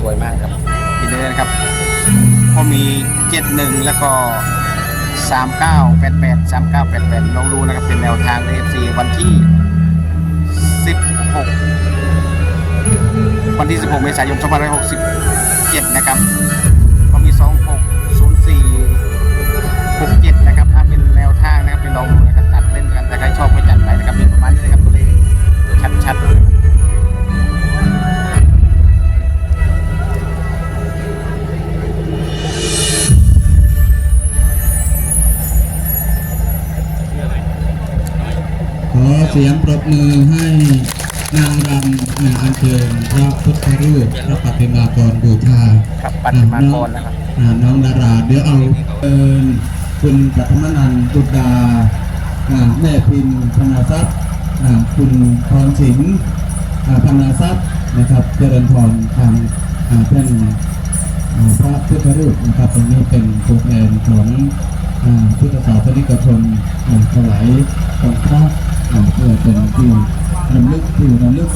สวยมากครับทีนี้นะครับ ก็มี 71 แล้วก็ 39 88 39 88ลองดูนะครับเป็นแนวทางใน FC วันที่ 16 วันที่ 16 เมษายน2567 นะครับ ก็มี 26 04 67 นะครับถ้าเป็นแนวทางนะครับไปลองดูนะครับตัดเล่นกันแต่ใครชอบก็จัดไปนะครับเป็นประมาณนี้นะครับตัวเลขชัดๆ เสียงปรบมือให้นางรำนาอัญเชิญพระพุทธรูปพระปฏิมากรบูชาครับปฏิมากรนะครับน้องดาราเดี๋ยวเอาเอิญคุณปัทมนันตุดาแม่พินพนาทรัพย์คุณพรศิลป์พนาทรัพย์นะครับเจริญพรทางอ่าท่านพระพุทธรูปนะครับตรงนี้เป็นตัวแทนของพุทธศาสนิกชนถวายองค์พระ เพื่อเป็นที่รำลึกที่ระลึก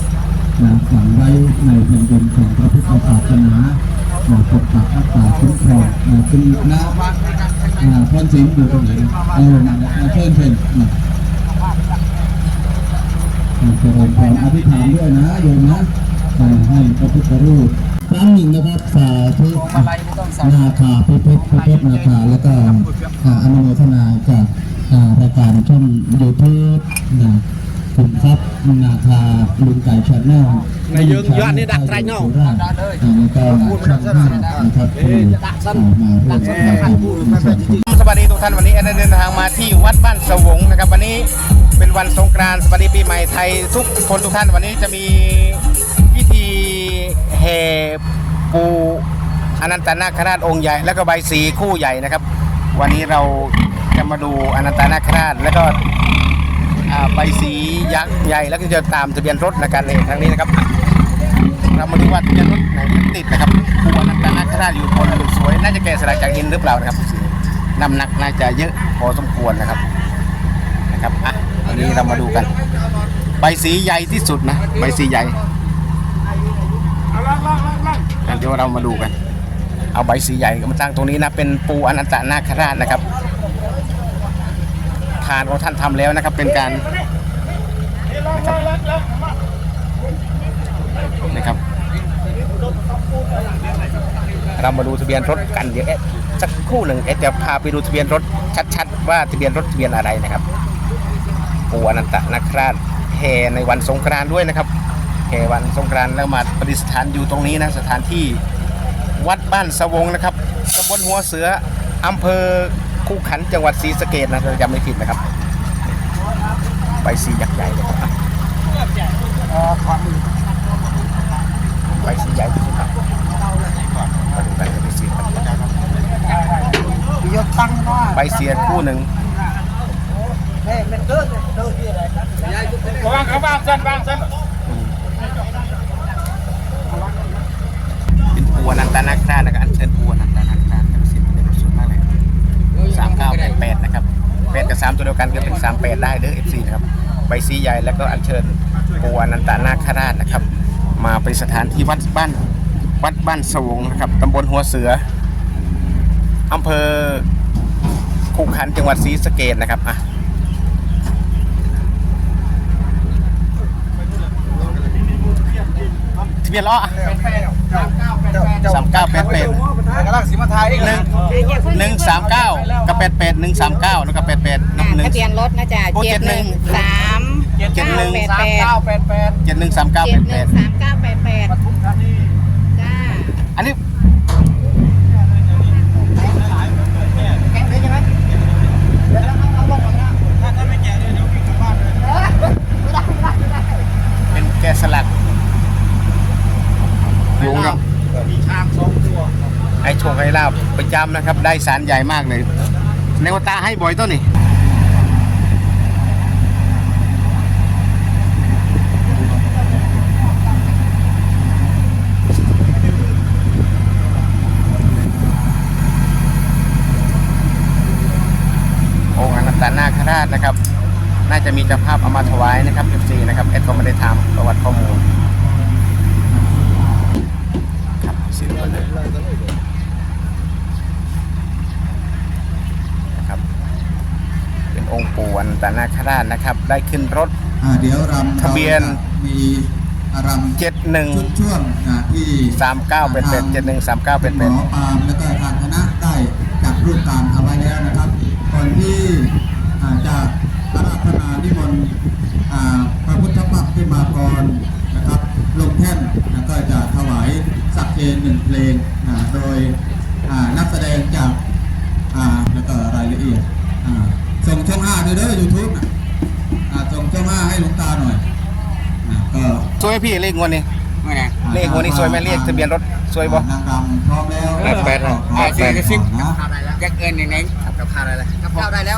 นะฝังไว้ในแผ่นดินของพระพุทธศาสนานะปกปักรักษาคุ้มครองนะคุณนะอ่าพรสิงห์อยู่ตรงไหนเออมาแล้วมาเชิญเชิญนะอ่าเจริญพรอธิษฐานด้วยนะโยมนะให้พระพุทธรูป ครั้งหนึ่งนะครับสาธุนาคาพิพิธพิพิรนาคาแล้วก็อนุโมทนาจากรายการช่องยูทูบนะคุณครับนาคาลุงไก่ชาแนลในยืนยอดนี่ดักไรเงาะแล้วก็ช่างห้านะครับที่มาร่วมสวัสดีทุกท่านวันนี้แอนเดินทางมาที่วัดบ้านสวงนะครับ วันนี้เป็นวันสงกรานต์สวัสดีปีใหม่ไทยทุกคนทุกท่านวันนี้จะมี แห่ปูอนันตนาคราชองค์ใหญ่ แล้วก็ใบสีคู่ใหญ่นะครับ วันนี้เราจะมาดูอนันตนาคราชแล้วก็ใบสียักษ์ใหญ่แล้วก็จะตามทะเบียนรถในการในครั้งนี้นะครับ เรามาดูว่าทะเบียนรถไหนติดนะครับปูอนันตนาคราชอยู่บนสวย น่าจะแกะสลักจากหินหรือเปล่านะครับน้ำหนักน่าจะเยอะพอสมควรนะครับนะครับอะวันนี้เรามาดูกัน ใบสีใหญ่ที่สุดนะ ใบสีใหญ่เดี๋ยวเรามาดูกัน เอาใบสีใหญ่มาตั้งตรงนี้นะเป็นปูอนันตนาคราชนะครับทานของท่านทำแล้วนะครับ เป็นการนะครับ เรามาดูทะเบียนรถกันเดี๋ยวเอ๊ะสักคู่หนึ่งเอ๊ะจะพาไปดูทะเบียนรถชัดๆ ว่าทะเบียนรถทะเบียนอะไรนะครับปูอนันตนาคราชแห่ในวันสงกรานต์ด้วยนะครับ แก่วันสงกรานต์แล้วมาปฏิสฐานอยู่ตรงนี้นะสถานที่วัดบ้านสวงนะครับตำบลหัวเสืออำเภอคู่ขันจังหวัดศรีสะเกดนะจำไม่ผิดนะครับ ไปสียักษ์ใหญ่เลยครับไปสีใหญ่ที่สุดครับมาดูกันไปสีไปเสียคู่หนึ่งระวังเขาบ้างสั้นบ้างสั้น อนันตนาคราชนะครับอันเชิญปูอนันตนาคราชกับสิบเป็นสุดมากเลยสามเก้าแปดแปดนะครับแปดกับสามตัวเดียวกันก็เป็นสามแปดได้เด้อเอฟซีนะครับใบสีใหญ่แล้วก็อันเชิญปูอนันตนาคราชนะครับ มาเป็นสถานที่วัดบ้านวัดบ้านสวงนะครับตำบลหัวเสืออำเภอคูขันจังหวัดศรีสะเกดนะครับอะทะเบียนล้ออะ สามเก้าแปดแปดกำลังสิมาทายอีกหนึ่งหนึ่งสามเก้ากับแปดแปดหนึ่งสามเก้าแล้วก็แปดแปดอ่าหนึ่งทะเบียนรถนะจ๊ะโอ้เจ็ดหนึ่ง71สามเจ็ดหนึ่งแปดสามแปดเก้าแปดแปดเจ็ดหนึ่งสามเก้าเจ็แปดดหแปนึ่ดงสามเก้าแปดแปดปทุมธานีจ้าอันนี้เป็นแกะสลักยุงครับ มีช้างสองตัว ไอ้โชคไอ้ลาบ ประจำนะครับ ได้สารใหญ่มากเลยในวตาให้บ่อยต้นนี่องค์อนันตนาคราชนะครับ น่าจะมีเจ้าภาพเอามาถวายนะครับ FC นะครับเอ็ดก็ไม่ได้ทำประวัติข้อมูลครับสิลปเลยนะครับ เป็น องค์ปู่อนันตนาคราชนะครับ ได้ขึ้นรถ อ่าเดี๋ยวรำทะเบียน ราจะมีรำ71ชุดช่วงอ่าที่39เป็นเป็น71 39เป็นหมเป็น อปาล์มแล้วก็ทางคณะได้จัดรูปการเอาไว้แล้วนะครับ ก่อนที่อ่าจะอาราธนานิมนต์อ่าพระพุทธปักขึ้นมาก่อนนะครับลงแท่นแล้วก็จะถวายสักเพลงหนึ่งเพลงอ่าโดยอ่านักแสดงจาก อ่าแล้วก็รายละเอียดอ่า ส่งช่องห้าด้วยเด้อยูทูบนะอ่าส่งช่องห้าให้หลวงตาหน่อยอ่าก็สวยไหมพี่เลขงวดนี้ไม่ไงเลขงวดนี้สวยไหมเลขทะเบียนรถสวยบ่นางรำพร้อมแล้วแปดแปดขอแปดก่อนนะแจ็คเอิญในไหนกับข้าวอะไรกับข้าวได้แล้ว